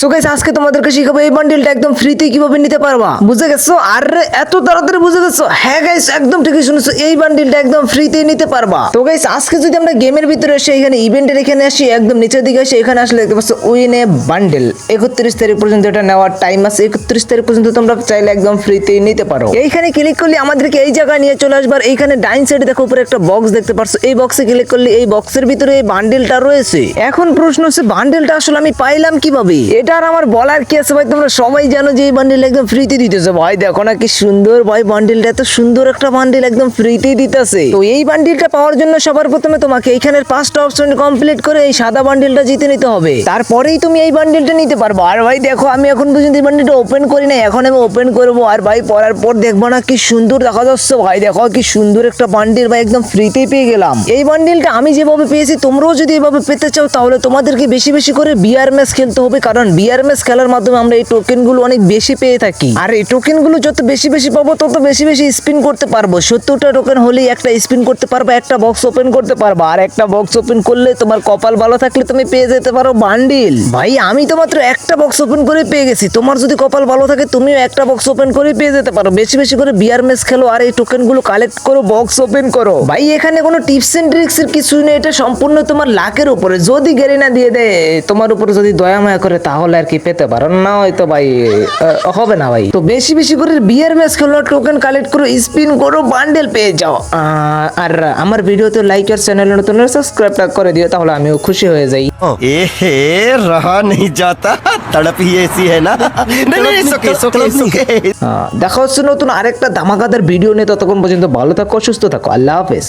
So guys আজকে তোমাদেরকে শিখাবো এই বান্ডেলটা একদম ফ্রিতে কীভাবে নিতে পারবা। বুঝে গেছো? আর এত তাড়াতাড়ি বুঝে গেছো? হ্যাঁ গাইস একদম ঠিকই শুনেছো, এই বান্ডেলটা একদম ফ্রিতে নিতে পারবা। তো গাইস আজকে যদি আমরা গেমের ভিতরে এসে এখানে ইভেন্টের এখানে আসি, একদম নিচের দিকে আসি এখানে আসলে দেখতে পাচ্ছ উইন এ বান্ডেল একত্রিশ তারিখ পর্যন্ত এটা নেওয়ার টাইম আছে, একত্রিশ তারিখ পর্যন্ত তোমরা চাইলে একদম ফ্রিতে নিতে পারো। এইখানে ক্লিক করলে আমাদেরকে এই জায়গায় নিয়ে চলে আসবার, এইখানে ডাইন সাইডে দেখো, উপরে একটা বক্স দেখতে পারছ এই বক্সে ক্লিক করলে এই বক্সের ভিতরে এই বান্ডেলটা রয়েছে। এখন প্রশ্ন হচ্ছে বান্ডেলটা আসলে আমি পাইলাম কীভাবে? এটা আমার বলার কি আছে ভাই? তোমরা সবাই জানো যে এই বান্ডিল একদম ফ্রিতে দিতেছে। ভাই, দেখো না কি সুন্দর ভাই বান্ডিলটা এত সুন্দর একটা বান্ডিল একদম ফ্রিতে দিতেছে। তো এই বান্ডিলটা পাওয়ার জন্য সবার প্রথমে তোমাকে এইখানের পাঁচটা অপশন কমপ্লিট করে এই সাদা বান্ডিলটা জিতে নিতে হবে। তারপরেই তুমি এই বান্ডিলটা নিতে পারব। আর ভাই, দেখো, আমি এখন পর্যন্ত এই বান্ডিলটা ওপেন করি না এখন আমি ওপেন করব। আর ভাই, পড়ার পর দেখব না কি সুন্দর দেখা যাচ্ছে। ভাই, দেখো কি সুন্দর একটা বান্ডিল ভাই, একদম ফ্রিতেই পেয়ে গেলাম। এই বান্ডিলটা আমি যেভাবে পেয়েছি, তোমরাও যদি এভাবে পেতে চাও, তাহলে তোমাদেরকে বেশি বেশি করে বিআর ম্যাচ খেলতে হবে। কারণ বিআর ম্যাচ খেলার মাধ্যমে আমরা এই টোকেনগুলো অনেক বেশি পেয়ে থাকি। আর এই টোকেনগুলো যত বেশি বেশি পাবো, তত বেশি বেশি স্পিন করতে পারব। সত্তরটা টোকেন হলেই একটা স্পিন করতে পারব, একটা বক্স ওপেন করতে পারব। আর একটা বক্স ওপেন করলে তোমার কপাল ভালো থাকলে তুমি পেয়ে যেতে পারো বান্ডিল ভাই, আমি তো মাত্র একটা বক্স ওপেন করে পেয়ে গেছি। তোমার যদি কপাল ভালো থাকে, তুমিও একটা বক্স ওপেন করে পেয়ে যেতে পারো। বেশি বেশি করে ম্যাচ খেলো আর এই টোকেনগুলো কালেক্ট করো বক্স ওপেন করো। ভাই, এখানে কোনো টিপস এন্ড ট্রিক্স এর কিছু নেই। এটা সম্পূর্ণ তোমার লাকের উপরে। যদি গেরি না দিয়ে দেয়, তোমার উপরে যদি দয়া মায়া করে, তাহলে তাহলে আর কি পেতে পারো না হয়তো ভাই হবে না ভাই। তো বেশি বেশি করে বিয়ের ম্যাচ খেলো টোকেন কালেক্ট করো স্পিন করো বান্ডেল পেয়ে যাও। আর আমার ভিডিওতে লাইক আর চ্যানেল নতুন সাবস্ক্রাইবটা করে দিও তাহলে আমিও খুশি হয়ে যাই। এ হে রাহা নেই যাতা তড়প হি এসি হ্যায় না। দেখা হচ্ছে নতুন আরেকটা ধামাকাদার ভিডিও নিয়ে ততক্ষণ পর্যন্ত ভালো থাকো সুস্থ থাকো। আল্লাহ হাফেজ।